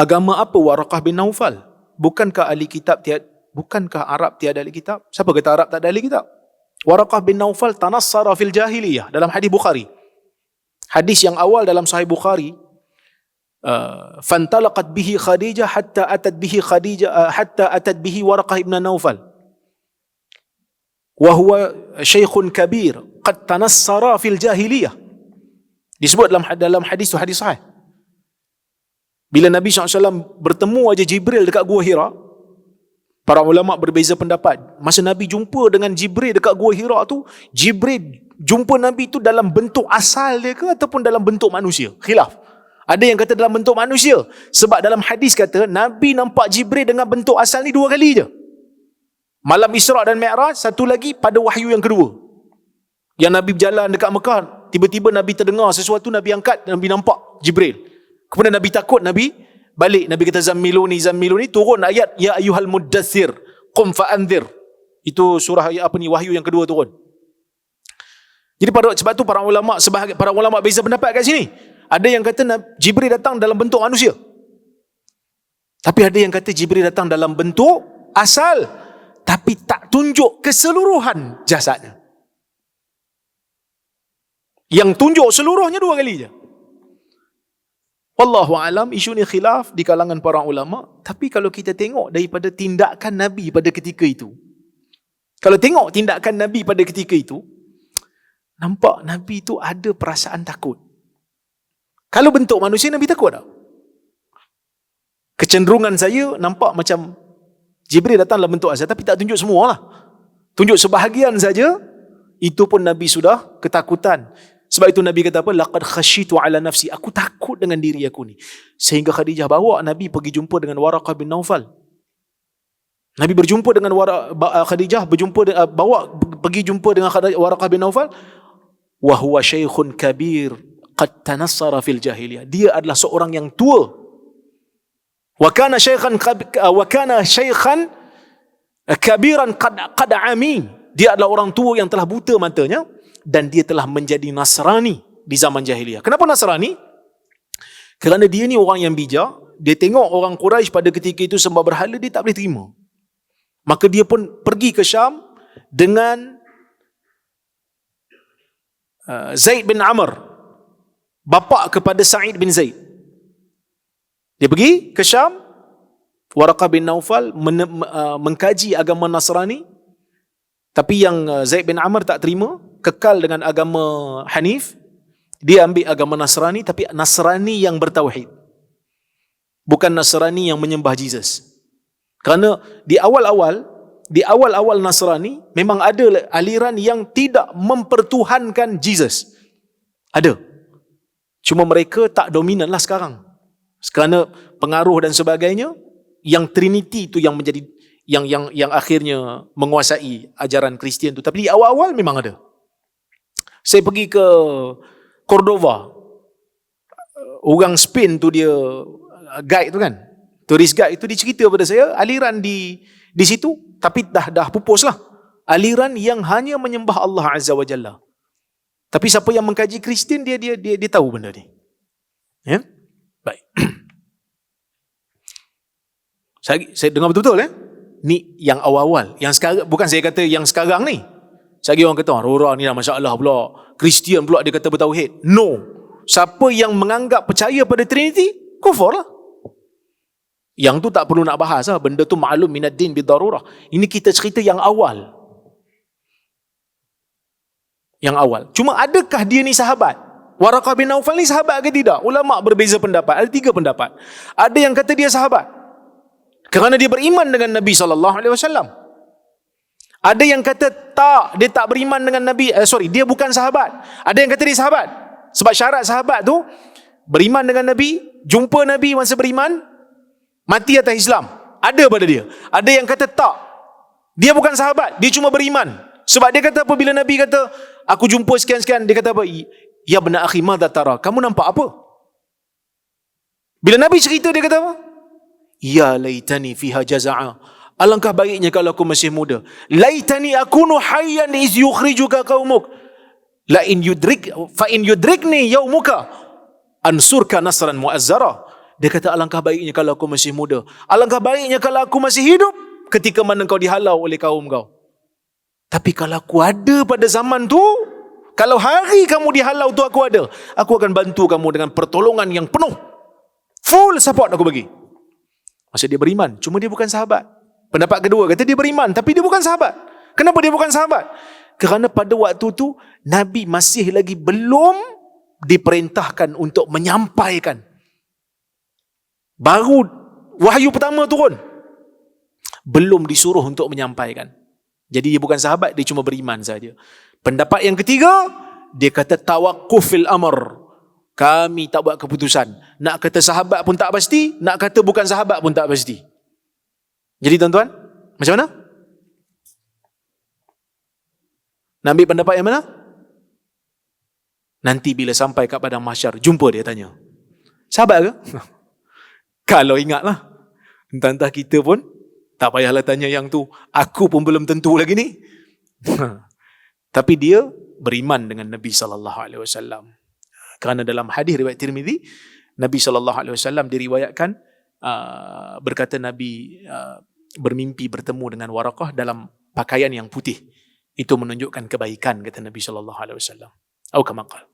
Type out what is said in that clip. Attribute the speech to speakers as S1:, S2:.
S1: agama apa Waraqah bin Naufal? Bukankah ahli kitab tiada bukankah Arab tiada ahli kitab? Siapa kata Arab tak ada ahli kitab? Waraqah bin Naufal tanassara fil jahiliyah dalam hadis Bukhari. Hadis yang awal dalam Sahih Bukhari uh, fantalaqat bihi Khadijah hatta atat bihi Khadijah uh, hatta atat bihi Waraqah ibn Naufal. Wa huwa syaikhun kabir qad tanassara fil jahiliyah. Disebut dalam dalam hadis tu hadis sahih. Bila Nabi SAW bertemu aja Jibril dekat Gua Hira, para ulama berbeza pendapat. Masa Nabi jumpa dengan Jibril dekat Gua Hira tu, Jibril jumpa Nabi tu dalam bentuk asal dia ke ataupun dalam bentuk manusia? Khilaf. Ada yang kata dalam bentuk manusia. Sebab dalam hadis kata, Nabi nampak Jibril dengan bentuk asal ni dua kali je. Malam Isra' dan Mi'raj, satu lagi pada wahyu yang kedua. Yang Nabi berjalan dekat Mekah, tiba-tiba Nabi terdengar sesuatu, Nabi angkat, Nabi nampak Jibril. Kemudian Nabi takut, Nabi balik. Nabi kata Zammiluni, Zammiluni, turun ayat, Ya ayuhal muddathir, qum fa'anzir. Itu surah ayat apa ni, wahyu yang kedua turun. Jadi pada sebab tu para ulama sebahagian para ulama beza pendapat kat sini. Ada yang kata Jibril datang dalam bentuk manusia. Tapi ada yang kata Jibril datang dalam bentuk asal tapi tak tunjuk keseluruhan jasadnya. Yang tunjuk seluruhnya dua kali je. Wallahu alam isu ni khilaf di kalangan para ulama. Tapi kalau kita tengok daripada tindakan nabi pada ketika itu kalau tengok tindakan nabi pada ketika itu nampak nabi itu ada perasaan takut. Kalau bentuk manusia nabi takut tak? Kecenderungan saya nampak macam Jibril datang dalam bentuk asal tapi tak tunjuk semua lah tunjuk sebahagian saja itu pun nabi sudah ketakutan sebab itu Nabi kata apa? Laqad khashitu ala nafsi. Aku takut dengan diri aku ni. Sehingga Khadijah bawa Nabi pergi jumpa dengan Waraqah bin Naufal. Nabi berjumpa dengan Waraqah uh, Khadijah berjumpa uh, bawa pergi jumpa dengan Waraqah bin Naufal. Wa huwa syaikhun kabir qad tanassara fil jahiliyah. Dia adalah seorang yang tua. Wa kana syaikhan uh, wa kana syaikhan kabiran qad qad amin. Dia adalah orang tua yang telah buta matanya dan dia telah menjadi Nasrani di zaman jahiliyah. Kenapa Nasrani? Kerana dia ni orang yang bijak, dia tengok orang Quraisy pada ketika itu sembah berhala dia tak boleh terima. Maka dia pun pergi ke Syam dengan uh, Zaid bin Amr, bapa kepada Sa'id bin Zaid. Dia pergi ke Syam, Waraqah bin Naufal men, uh, mengkaji agama Nasrani, tapi yang uh, Zaid bin Amr tak terima, kekal dengan agama Hanif, dia ambil agama Nasrani tapi Nasrani yang bertauhid. Bukan Nasrani yang menyembah Jesus. Kerana di awal-awal, di awal-awal Nasrani memang ada aliran yang tidak mempertuhankan Jesus. Ada. Cuma mereka tak dominan lah sekarang. Kerana pengaruh dan sebagainya, yang Trinity itu yang menjadi yang yang yang akhirnya menguasai ajaran Kristian tu. Tapi di awal-awal memang ada. Saya pergi ke Cordova. Orang Spain tu dia guide tu kan. Tourist guide itu dicerita pada saya aliran di di situ tapi dah dah pupus lah. Aliran yang hanya menyembah Allah Azza wa Jalla. Tapi siapa yang mengkaji Kristian dia dia dia dia tahu benda ni. Ya? Baik. saya saya dengar betul-betul eh. Ni yang awal-awal. Yang sekarang bukan saya kata yang sekarang ni. Sagi orang kata, Rora ni lah Masya Allah pula. Kristian pula dia kata bertauhid. No. Siapa yang menganggap percaya pada Trinity, kufur lah. Yang tu tak perlu nak bahas lah. Benda tu maklum minad din bidarurah. Ini kita cerita yang awal. Yang awal. Cuma adakah dia ni sahabat? Waraqah bin Naufal ni sahabat ke tidak? Ulama berbeza pendapat. Ada tiga pendapat. Ada yang kata dia sahabat. Kerana dia beriman dengan Nabi SAW. Ada yang kata tak, dia tak beriman dengan Nabi. Eh, sorry, dia bukan sahabat. Ada yang kata dia sahabat. Sebab syarat sahabat tu, beriman dengan Nabi, jumpa Nabi masa beriman, mati atas Islam. Ada pada dia. Ada yang kata tak. Dia bukan sahabat, dia cuma beriman. Sebab dia kata apa bila Nabi kata, aku jumpa sekian-sekian, dia kata apa? Ya benar akhi, madha tara. Kamu nampak apa? Bila Nabi cerita, dia kata apa? Ya laitani fiha jaza'a. Alangkah baiknya kalau aku masih muda. Laitani akunu hayyan iz yukhrijuka qaumuk. La in yudrik fa in yudrikni yaumuka ansurka nasran muazzara. Dia kata alangkah baiknya kalau aku masih muda. Alangkah baiknya kalau aku masih hidup ketika mana kau dihalau oleh kaum kau. Tapi kalau aku ada pada zaman tu, kalau hari kamu dihalau tu aku ada, aku akan bantu kamu dengan pertolongan yang penuh. Full support aku bagi. Maksud dia beriman, cuma dia bukan sahabat. Pendapat kedua kata dia beriman tapi dia bukan sahabat. Kenapa dia bukan sahabat? Kerana pada waktu tu Nabi masih lagi belum diperintahkan untuk menyampaikan. Baru wahyu pertama turun. Belum disuruh untuk menyampaikan. Jadi dia bukan sahabat, dia cuma beriman saja. Pendapat yang ketiga, dia kata tawakufil amr. Kami tak buat keputusan. Nak kata sahabat pun tak pasti, nak kata bukan sahabat pun tak pasti. Jadi tuan-tuan, macam mana? Nak ambil pendapat yang mana? Nanti bila sampai kat padang mahsyar, jumpa dia tanya. Sahabat ke? Kalau ingatlah. Entah-entah kita pun, tak payahlah tanya yang tu. Aku pun belum tentu lagi ni. Tapi dia beriman dengan Nabi SAW. Kerana dalam hadis riwayat Tirmizi, Nabi SAW diriwayatkan uh, berkata Nabi uh, bermimpi bertemu dengan Warakah dalam pakaian yang putih. Itu menunjukkan kebaikan kata Nabi sallallahu alaihi wasallam. Atau kama qala.